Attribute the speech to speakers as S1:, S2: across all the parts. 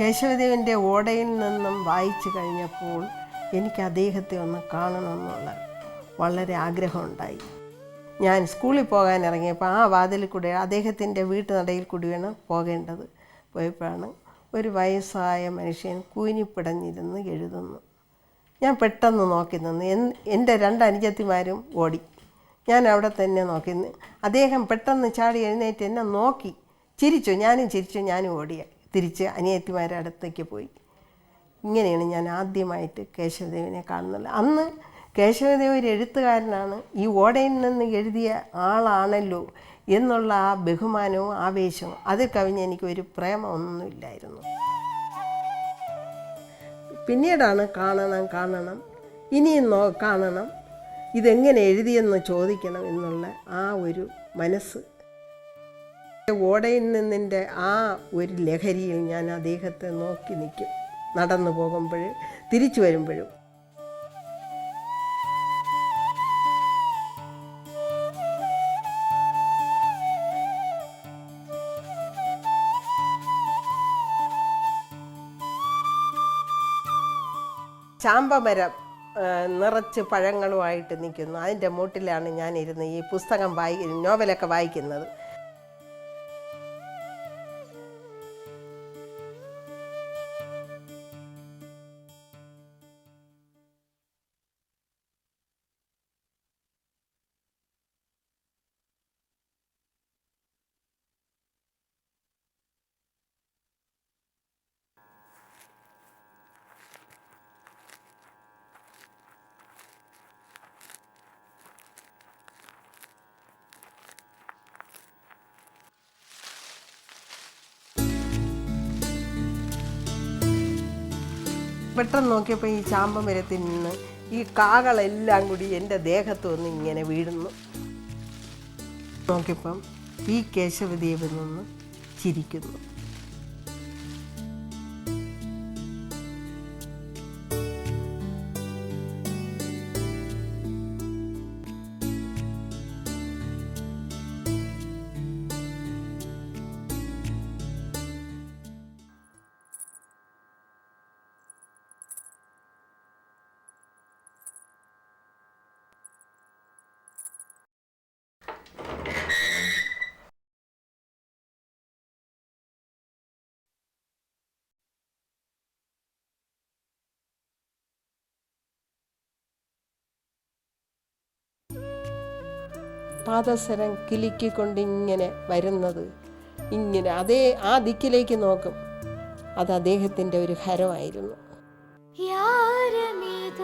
S1: കേശവദേവന്റെ ഓടയിൽ നിന്നും വായിച്ചു കഴിഞ്ഞപ്പോൾ എനിക്ക് അദ്ദേഹത്തെ ഒന്ന് കാണണമെന്നുള്ള വളരെ ആഗ്രഹമുണ്ടായി. ഞാൻ സ്കൂളിൽ പോകാൻ ഇറങ്ങിയപ്പോൾ ആ വാതിലിൽ കൂടെ അദ്ദേഹത്തിന്റെ വീട്ടുനടയിൽ കൂടിയാണ് പോകേണ്ടത്. പോയപ്പോഴാണ് ഒരു വയസ്സായ മനുഷ്യൻ കൂനിപ്പിടഞ്ഞിരുന്ന് എഴുതുന്നു. ഞാൻ പെട്ടെന്ന് നോക്കി നിന്ന്. എൻ എന്റെ രണ്ട് അനുജത്തിമാരും ഓടി. ഞാൻ അവിടെ തന്നെ നോക്കി അദ്ദേഹം പെട്ടെന്ന് ചാടി എഴുന്നേറ്റ് എന്നെ നോക്കി. ചിരിച്ചു. ഞാനും ചിരിച്ചു. ഞാനും ഓടിയ തിരിച്ച് അനിയത്തിമാരുടെ അടുത്തേക്ക് പോയി. ഇങ്ങനെയാണ് ഞാൻ ആദ്യമായിട്ട് കേശവദേവിനെ കാണുന്നത്. അന്ന് കേശവദേവ് ഒരു എഴുത്തുകാരനാണ്. ഈ ഓടയിൽ നിന്ന് എഴുതിയ ആളാണല്ലോ എന്നുള്ള ആ ബഹുമാനവും ആവേശവും അത് കവിഞ്ഞ് എനിക്കൊരു പ്രേമമൊന്നുമില്ലായിരുന്നു പിന്നീടാണ് കാണണം കാണണം ഇനിയും നോ കാണണം ഇതെങ്ങനെ എഴുതിയെന്ന് ചോദിക്കണം എന്നുള്ള ആ ഒരു മനസ്സ് ഓടയിൽ നിന്നിന്റെ ആ ഒരു ലഹരിയിൽ ഞാൻ അദ്ദേഹത്തെ നോക്കി നിൽക്കും. നടന്നു പോകുമ്പോൾ തിരിച്ചു വരുമ്പോഴും. ചാമ്പമരം നിറച്ച് പഴങ്ങളുമായിട്ട് നിൽക്കുന്നു. അതിന്റെ മൂട്ടിലാണ് ഞാനിരുന്ന് ഈ പുസ്തകം വായി നോവലൊക്കെ വായിക്കുന്നത്. പെട്ടെന്ന് നോക്കിയപ്പോൾ ഈ ചാമ്പമരത്തിൽ നിന്ന് ഈ കാകളെല്ലാം കൂടി എന്റെ ദേഹത്ത് വന്ന് ഇങ്ങനെ വീഴുന്നു. നോക്കിയപ്പം ഈ കേശവദേവിൽ നിന്ന് ചിരിക്കുന്നു. പാദസരം കിലുക്കിക്കൊണ്ട് ഇങ്ങനെ വരുന്നത്. ഇങ്ങനെ അതേ ആ ദിക്കിലേക്ക് നോക്കും. അത് അദ്ദേഹത്തിന്റെ ഒരു ഹരമായിരുന്നു.
S2: യാരമിത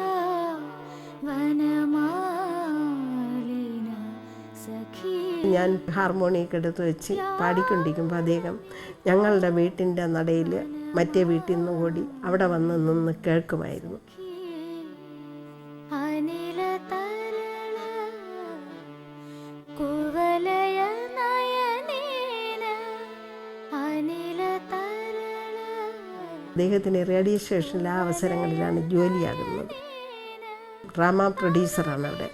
S2: വനമാലിന സഖി.
S1: ഞാൻ ഹാർമോണിയൊക്കെ എടുത്ത് വെച്ച് പാടിക്കൊണ്ടിരിക്കുമ്പോൾ അദ്ദേഹം ഞങ്ങളുടെ വീട്ടിന്റെ നടയിൽ മറ്റേ വീട്ടിൽ നിന്ന് ഓടി അവിടെ വന്ന് നിന്ന് കേൾക്കുമായിരുന്നു. അദ്ദേഹത്തിന് റേഡിയോ സ്റ്റേഷനിൽ ആ അവസരങ്ങളിലാണ് ജോലിയാകുന്നത്. ഡ്രാമ പ്രൊഡ്യൂസറാണ് അവിടെ.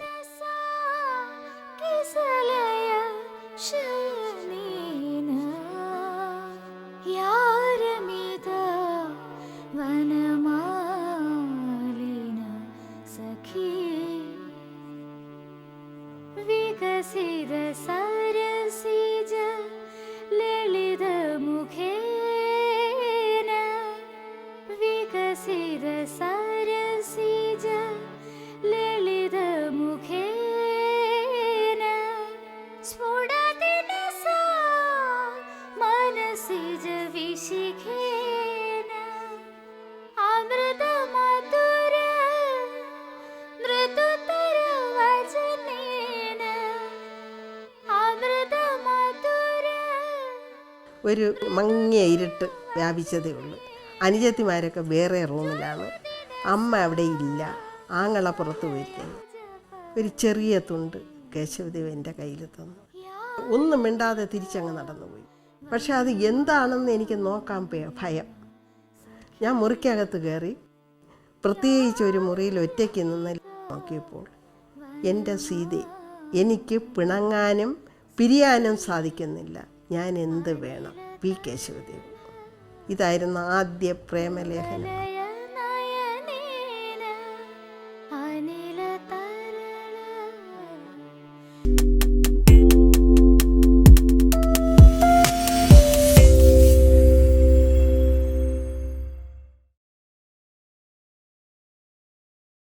S2: വികസിത സരസിജ
S1: ഒരു മങ്ങിയ ഇരുട്ട് വ്യാപിച്ചതേ ഉള്ളൂ. അനുജത്തിമാരൊക്കെ വേറെ റൂമിലാണ്. അമ്മ അവിടെ ഇല്ല. ആങ്ങള പുറത്ത് പോയിരിക്കുന്നു. ഒരു ചെറിയ തുണ്ട് കേശവദേവ് എന്റെ കയ്യിൽ തന്നു. ഒന്നും മിണ്ടാതെ തിരിച്ചങ്ങ് നടന്നുപോയി. പക്ഷെ അത് എന്താണെന്ന് എനിക്ക് നോക്കാൻ ഭയം. ഞാൻ മുറിക്കകത്ത് കയറി പ്രത്യേകിച്ച് ഒരു മുറിയിൽ ഒറ്റയ്ക്ക് നിന്ന് നോക്കിയപ്പോൾ എന്റെ സീതെ എനിക്ക് പിണങ്ങാനും പിരിയാനും സാധിക്കുന്നില്ല. ഞാൻ എന്ത് വേണം? പി കേശവദേവ്
S2: ഇതായിരുന്നു ആദ്യ പ്രേമലേഖനം.